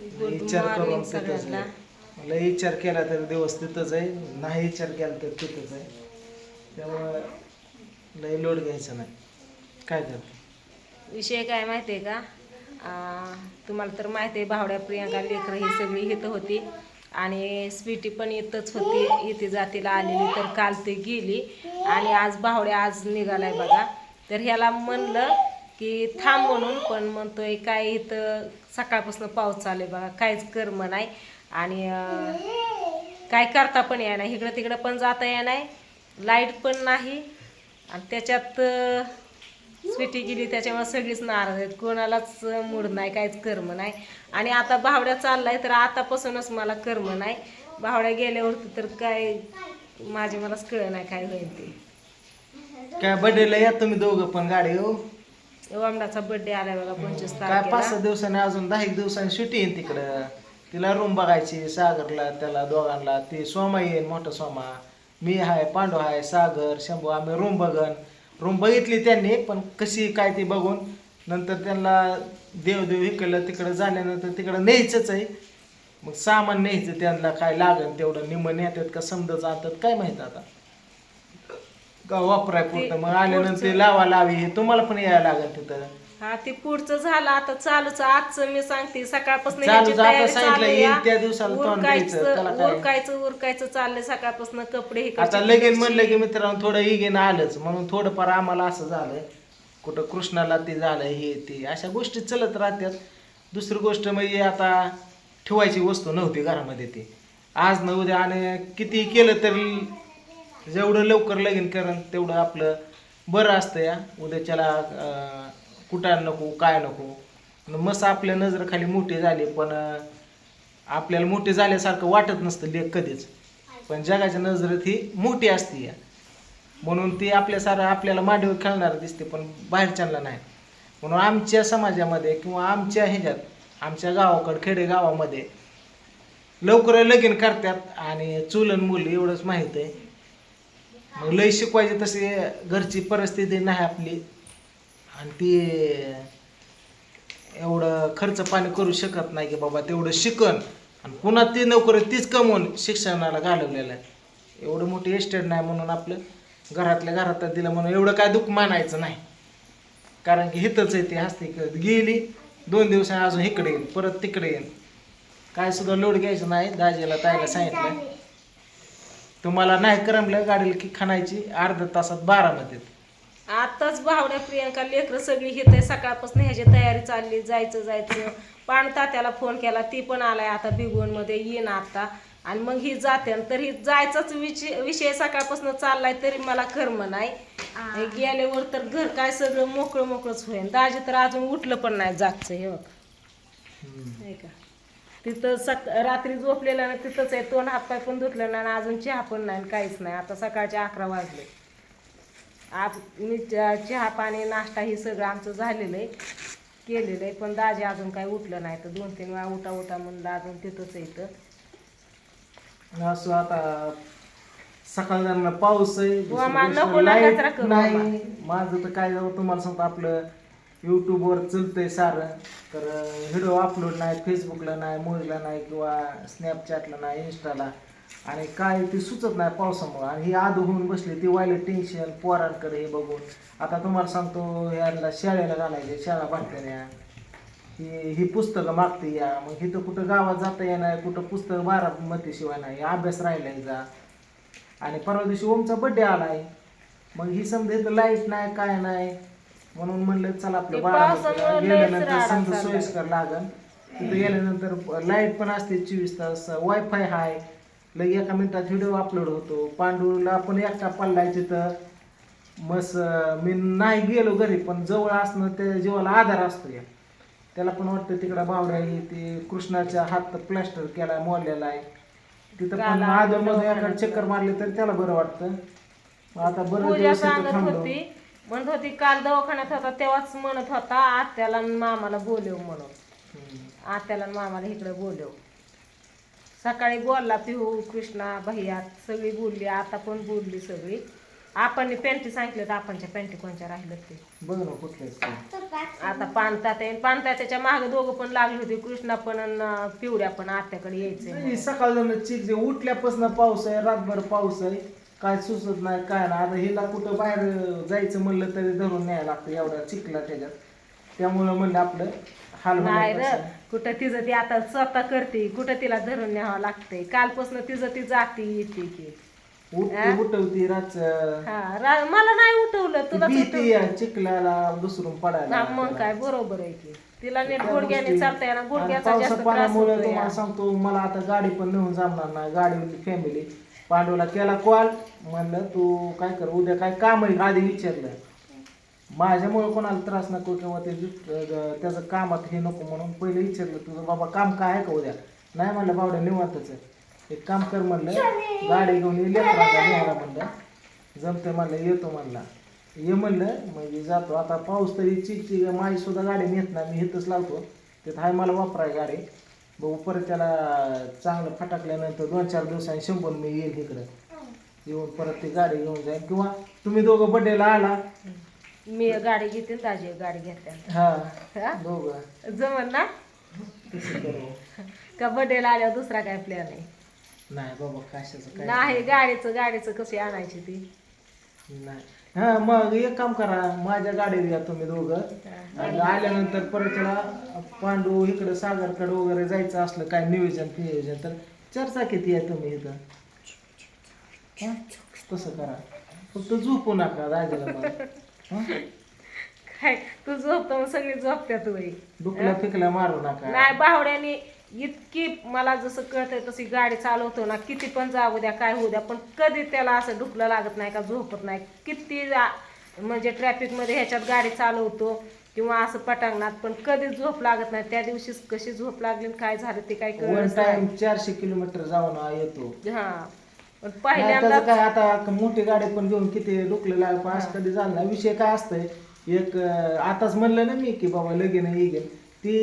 विचार करून तिथंच. आहे. मला विचार केला तर दिवस तिथंच आहे नाही विचार केला तर तिथंच आहे. त्यामुळं लय लोड घ्यायचं नाही. काय करतो विषय काय माहिती आहे का? आ, तुम्हाला तर माहिती आहे भावड्या प्रियांका लेकरं ही सगळी इथं होती. आणि स्वीटी पण इथंच होती इथे जातीला आलेली तर काल ते गेली. आणि आज भावड्या आज निघालाय बघा. तर ह्याला म्हणलं की थांब म्हणून पण म्हणतोय काय इथं सकाळपासून पाऊस चालू आहे बघा काहीच कर्म नाही आणि काय करता पण येणार नाही इकडं तिकडं पण जाता येणार नाही लाइट पण नाही. आणि त्याच्यात स्वीटी गेली त्याच्यामुळे सगळीच नाराज आहेत. कोणालाच मूड नाही काहीच कर्म नाही आणि आता भावड्या चाललाय तर आतापासूनच मला कर्म नाही भावड्या गेल्यावरती तर काय माझे मलाच कळ नाही काय होईल ते. काय बडेला या तुम्ही दोघं पण गाडी हो वामडाचा बर्थडे आलाय बघा पंचवीस काय पाच तारखेला. सहा दिवसांनी अजून दहा एक दिवसांनी सुट्टी येईन तिकडं. तिला रूम बघायची सागरला त्याला दोघांना. ते सोमा येईन मोठा सोमा. मी हाय पांडू हाय सागर शंभू आम्ही रूम बघन. रूम बघितली त्यांनी पण कशी काय ती बघून नंतर त्यांना देव देव इकडलं तिकडं झाल्यानंतर तिकडं न्यायचंच आहे. मग सामान न्यायचं त्यांना काय लागन तेवढं निम्म नेतात का समजा जातात काय माहीत आता. वापराय पुरतं मग आल्यानंतर ते लावा लावी तुम्हाला पण यायला लागेल तिथं हा ते पुढचं झालं आता चालूच आजचं मी सांगते सकाळपासून चालू आता तयारी सांगितलं येईल. त्या दिवसाला तोंड द्यायचं, त्याला उरकायचं काय? उरकायचं उरकायचं चाललंय सकाळपासून कपडे आता इकडचे लगीन तिकडचे. म्हणलं की मित्रांनो थोडं इगेन आलंच म्हणून थोडंफार आम्हाला असं झालं कुठं कृष्णाला ते झालं हे ते अशा गोष्टी चलत राहतात दुसरी गोष्ट म्हणजे आता ठेवायची वस्तू नव्हती घरामध्ये ती आज न उद्या आणि किती केलं तरी जेवढं लवकर लगीन करण तेवढं आपलं बरं असतं या. उद्याच्याला कुठं नको काय नको. मस्त आपल्या नजरेखाली मोठी झाले पण आपल्याला मोठी झाल्यासारखं वाटत नसतं लेख कधीच. पण जगाच्या नजरेत ही मोठी असते या. म्हणून ती आपल्यासारं आपल्याला मांडीवर खेळणार दिसते पण बाहेरच्यांना नाही. म्हणून आमच्या समाजामध्ये किंवा आमच्या ह्याच्यात आमच्या गावाकडं खेडेगावामध्ये लवकर लगीन करतात आणि चुलन मुली एवढंच माहीत आहे. मग लय शिकवायची तशी घरची परिस्थिती नाही आपली. आणि ती एवढं खर्च पाणी करू शकत नाही की बाबा तेवढं शिकन. आणि पुन्हा ती नोकरी तीच कमवून शिक्षणाला घालवलेलं आहे. एवढं मोठी एस्टेट नाही म्हणून आपलं घरातल्या घरात दिलं म्हणून एवढं काय दुःख मानायचं नाही. कारण की हिथंच आहे ती हस्ते गेली दोन दिवसांनी अजून इकडे येईन परत तिकडे येईन. काय सुद्धा लोड घ्यायचं नाही दाजीला ताईला सांगितलं. तुम्हाला नाही करमलं गाडीला की खाणायची अर्ध्या तासात बारामतीत आताच भावड्या प्रियंका लेकरं सगळी हित आहे. सकाळपासून ह्याची तयारी चालली जायचं जायचं. पाण तात्याला फोन केला ती पण आलाय आता बिगवणमध्ये येईन आता. आणि मग ही जाते आणि तर ही जायचाच विषय विषय सकाळपासून चाललाय तरी मला कर्म नाही. हे. गेल्यावर तर घर काय सगळं मोकळं मोकळंच होईल दाजी तर अजून उठलं पण नाही जागचं हे बघ. नाही का? तिथं सक रात्री झोपलेलं ना तिथंच आहे. तोंड हातपाय पण धुतलं आणि अजून चहा पण नाही आणि काहीच नाही. आता सकाळचे अकरा वाजले. आज मी चहा पाणी नाश्ता हे सगळं आमचं झालेलं आहे. केलेलं आहे. पण दाजी अजून काही उठलं नाही. तर दोन तीन वेळा उठा उठा म्हणलं अजून तिथंच इथं. असं आता सकाळ पाऊस आहे. ना नाही माझं तर काय तुम्हाला सांगतो आपलं युट्यूबवर चलतंय सारं. तर व्हिडिओ अपलोड नाही फेसबुकला नाही मोजला नाही किंवा स्नॅपचॅटला नाही इंस्टाला आणि काय ते सुचत नाही पावसामुळं. आणि ही आदू होऊन बसली ती व्हायला टेन्शन पोरांकडे हे बघून. आता तुम्हाला सांगतो याला शाळेला घालायचे शाळा बांधल्या ही ही पुस्तकं मागते या. मग इथं कुठं गावात जाता येणार कुठं पुस्तक बारामतीशिवाय नाही. अभ्यास राहिलाय जा. आणि परवा दिवशी ओमचा बड्डे आला आहे मग ही समजा इथं लाइट नाही काय नाही. म्हणून म्हणलं चला आपलं ते पावसामुळं गेल्यानंतर राडा समजा चाललाय. सोयीस्कर लागन. तिथं गेल्यानंतर लाइट पण असते चोवीस तास वायफाय हाय. लगे एका मिनिटात व्हिडिओ अपलोड होतो. पांडूला पण एकटा पडलाय तिथं. मस मी नाही गेलो घरी पण जवळ असणं त्या जीवाला आधार असतो या त्याला पण वाटतं तिकडं बावड्या आहे ते कृष्णाच्या हात प्लास्टर केलाय मोडलेला आहे. तिथं पण काला आधं मध्ये दवाखान्यात एका चक्कर मारली तर त्याला बरं वाटतं. मग आता बरं पूजा दिवस इथं सांगत थांबलो. होती म्हणत होती काल दवाखान्यात होता तेव्हाच म्हणत होता आत्याला आणि मामाला बोलव म्हणून. आत्याला आणि मामाला इकडे बोलव. सकाळी बोलला पिहू कृष्णा भैया सगळी बोलली आता पण बोलली सगळी. आपण पॅन्टी सांगितलं तर आपणच्या पॅन्टी कोणच्या राहिलं ते. बघ ना कुठलेच काय आता पानतात पानतात्याच्या मागे दोघं पण लागले होते कृष्णा पण अन पिवड्या पण आत्याकडे यायचे सकाळ जाऊन चिक जे उठल्यापासून पाऊस आहे रातभर पाऊस आहे काय सुचत नाही काय नाही. आता हिला कुठं बाहेर जायचं म्हणलं तरी धरून न्यायला लागतं एवढ्या चिखला त्याच्यात. त्यामुळं म्हणलं आपलं हाल नाही र. कुठं तिचं ती आता स्वतः करते कुठं तिला धरून न्यावं लागतंय कालपासून तिचं ती जाते येते की उठती उठवती रातच. हा रा- मला नाही उठवलं तुला भीती या चिखलाला दुसरून पडायला. मग काय बरोबर आहे की. तिला नीट गुडघ्याने चालता येणार आणि गुडघ्याचा पावसा जास्त त्रास पाण्यामुळे होतो तुम्हाला सांगतो मला आता गाडी पण नेऊन जमणार नाही. गाडी फॅमिली पांडूला केला कॉल म्हणलं तू काय कर उद्या काय काम आहे? आधी विचारलं. माझ्यामुळे कोणाला त्रास नको किंवा ते त्याचं कामात हे नको म्हणून पहिले विचारलं तुझं बाबा काम काय आहे का उद्या? नाही म्हणलं बावड्या निवांतच आहे. एक काम कर म्हणलं गाडी घेऊन ये लेकराचा म्हणलं. जमते म्हणलं येतो म्हणला. ये म्हणलं म्हणजे जातो. आता पाऊस तरी चिक माझी सुद्धा गाडी नेत नाही मी इथंच लावतो. तिथं हाय मला वापराय गाडी. बघू परत त्याला चांगलं फटाकल्यानंतर दोन चार दिवसांनी शंभर मी येईल इकडं. येऊन परत ती गाडी घेऊन जाईन किंवा तुम्ही दोघं बड्डेला आला. मी गाडी घेते आणि दाजी गाडी घेते. हा हा? दोघं. जमन ना? तसं करू. का बर्थडेला आल्यावर दुसरा काय प्लॅन आहे? नाही बाबा कशाचं काय नाही गाडीचं गाडीचं कशी आणायची ती? नाही. हा मग एक काम करा माझ्या गाडीवर या तुम्ही दोघं. आणि आल्यानंतर परत त्याला पांडू इकडं सागरकडे वगैरे जायचं असलं काय नियोजन नियोजन तर चर्चा किती आहे तुम्ही इथं? हं? तसं करा. फक्त झोपू नका राजाला हं? काय? तू झोपतो मग सगळी झोपत्यात वय डुकल्या फिकल्या मारू नका. नाही बावड्याने इतकी मला जसं कळतंय तशी गाडी चालवतो ना किती पण जाऊ द्या काय होऊ द्या पण कधी त्याला असं डुकलं लागत नाही का झोपत नाही. किती म्हणजे ट्रॅफिकमध्ये ह्याच्यात गाडी चालवतो किंवा असं पटांगणात पण कधी झोप लागत नाही. त्या दिवशीच कशी झोप लागली काय झालं ते काय टाइम चारशे किलोमीटर जाऊन येतो. हा. पण पहिल्यांदा काय आता मोठी गाडी पण घेऊन किती डुकलेला आहे पण असं कधी झालं नाही. विषय काय असतंय एक आताच म्हणलं ना मी की बाबा लगीन येईन ती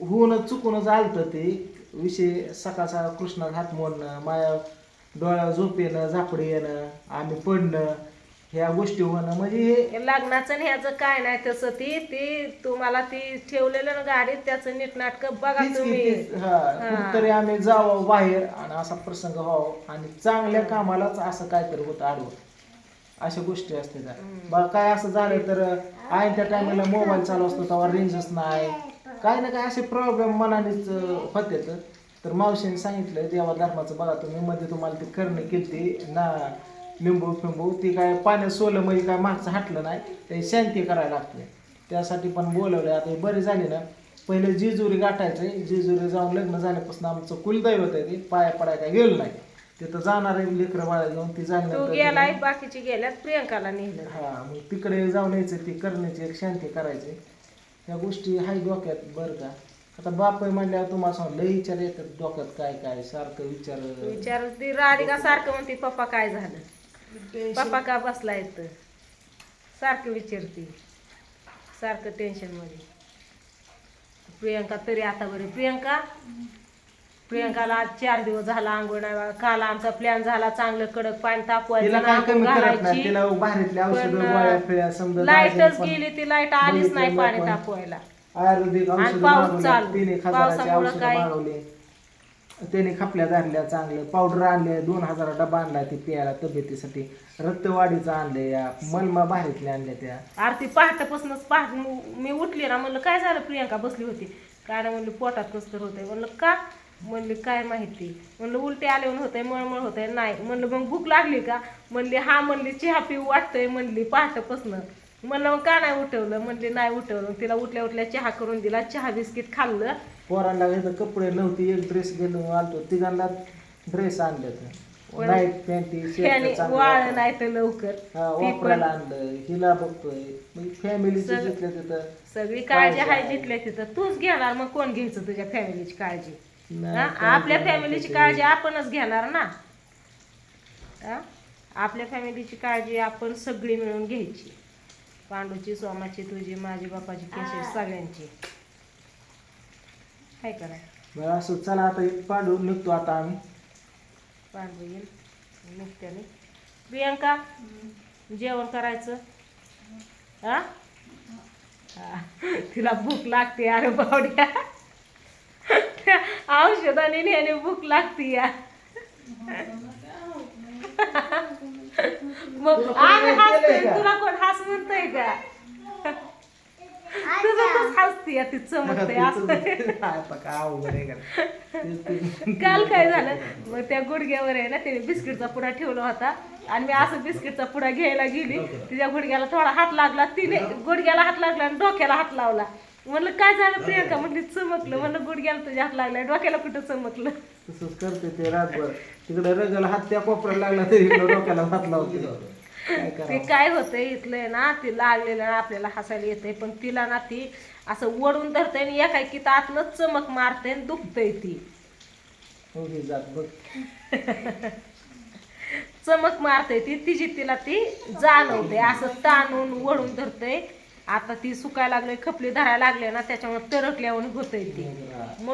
होऊनच चुकूनच आलतं ते. विषय सकाळ सकाळ कृष्णात हात मोडणं माया डोळ्यावर झोप येणं झापडी येणं आम्ही पडणं ह्या गोष्टी होणं. म्हणजे हे लग्नाचं आणि ह्याचं काय नाही तसं ती ती तुम्हाला ती ठेवलेलं ना गाडीत त्याचं नीटनाटक बघा तीच की तुम्ही. तीच, हा कुठतरी आम्ही जावं बाहेर आणि असा प्रसंग व्हावा आणि चांगल्या कामालाच असं काहीतरी होतं आडवं. अशा गोष्टी असते बा काय असं झालं तर आहे. त्या टायमाला मोबाईल चालू असतो तेव्हा रेंजच नाही. काय ना काय असे प्रॉब्लेम मनानेच अं, होते तर. तर मावशीने सांगितलं देवा धर्माचं बघा तुम्ही मध्ये तुम्हाला ती करणे केली ना लिंबू फिंबू ती काय पाण्यात सोलं म्हणजे काय मागचं हटलं नाही ते शांती करायला लागते. त्यासाठी पण बोलवलं आता बरी झाली ना. पहिले जेजुरी गाठायचंय जेजुरी जाऊन लग्न झाल्यापासून आमचं कुलदैवत आहे ते पाया पडाय काय गेलो नाही. तिथं जाणार आहे लेकरं बाळा घेऊन ती गेलाय बाकीची गेल्यात प्रियंकाला नेलं. हा मग तिकडे जाऊन यायचं ती करण्याची एक शांती करायची. त्या गोष्टी हाय डोक्यात बरं का? आता बाप आहे म्हणल्यावर तुम्हाला सांग लय विचार येतात डोक्यात काय काय सारखं विचार. विचार ती राधिका सारखं म्हणते पप्पा काय झालं? पप्पा का बसला इथं? सारखं विचारते सारखं टेन्शनमध्ये. प्रियंका तरी आता बरे प्रियंका? प्रियंकाला आज चार दिवस झाला आंघोळ नाही. काल आमचा प्लॅन झाला चांगलं कडक पाणी तापवायचं तिला काय आंघोळ कमी करत नाही घालायची. तिला बाहेरीतल्या औषधं पण, गोळ्या फिळ्या समजा लाईटच गेली ती लाइट आलीच नाही पाणी. तापवायला आयुर्वेदिक आणि औषधं पाऊस मागवली चालू. तीन एक हजाराची पावसामुळं औषधं काय? मागवली त्याने खपल्या धरल्या चांगलं पावडर आणले दोन हजार डबा आणला ती प्यायला तब्येतीसाठी रक्तवाढीचं आणले या मलमा बाहेरीतल्या आणल्या त्या आरती पहाटेपासूनच पहाट मी उठली ना म्हणलं काय झालं प्रियंका बसली होती काय नाही म्हणली पोटात कसं तर होतंय म्हणलं का म्हणली काय माहिती? म्हणलं उलटे आले म्हणून होतंय मळमळ होतंय. नाही. म्हणलं मग भूक लागली का? म्हणली हा. म्हणली चहा पिऊ वाटतंय. म्हणली पहाटेपासनं. म्हणलं मग का नाही उठवलं? म्हणली नाही उठवलं. तिला उठल्या उठल्या चहा करून दिला चहा बिस्किट खाल्लं. पोरांना इथं कपडे नव्हते एक ड्रेस घेऊन आलतो. तिघांना ड्रेस आणले नाईट पॅन्टी वाळ नाही तर लवकर. हा वापरायला आणलं. हिला बघतोय. तिथं सगळी काळजी आहे. जिथल्या तिथं. तूच घेणार मग कोण घ्यायचं तुझ्या फॅमिलीची काळजी? आपल्या फॅमिलीची. काळजी आपणच घेणार ना. हा? आपल्या फॅमिलीची काळजी आपण सगळी मिळून घ्यायची. पांडूची सोमाची तुझी माझी बापाची केशव सगळ्यांची. काय करा बरं असं चला आता एक पांडू निघतो आता आम्ही. पांडू येईल. निघत्याने प्रियंका जेवण करायचं? हा? हा. तिला भूक लागते अरे बावड्या. औषधाने नेहमी भूक लागते या. मग आम्ही हसतोय तुला कोण हस म्हणतोय का तुझं हसते या ती चमकते असं. काल काय झालं? मग त्या गुडघ्यावर आहे ना तिने बिस्किटचा पुडा ठेवला होता. आणि मी असं बिस्किटचा पुडा घ्यायला गेली. तिच्या गुडघ्याला थोडा हात लागला. तिने गुडघ्याला हात लागला आणि डोक्याला हात लावला. म्हणलं काय झालं प्रियंका? म्हणली चमकलं. म्हणलं गुडघ्याला तुझ्या हात लागला डोक्याला कुठं चमकलं? तसंच करते ते रातभर. तिकडे रगल हात त्या कोपऱ्याला लागला तरी इकडं डोक्याला हात. लावते काय ते काय होतंय इथलंय ना ती लागलेलं ना आपल्याला हसायला येतंय पण तिला ना ती असं ओढून धरतंय आणि एका की आतनं चमक मारते आणि दुखतंय ती. हो जात बघ. चमक मारते ती तिची तिला ती जाणवते असं ताणून वळून धरते आता ती सुकायला लागले खपली धरायला लागले ना त्याच्यामुळे तरकल्यावर होतंय ती. मग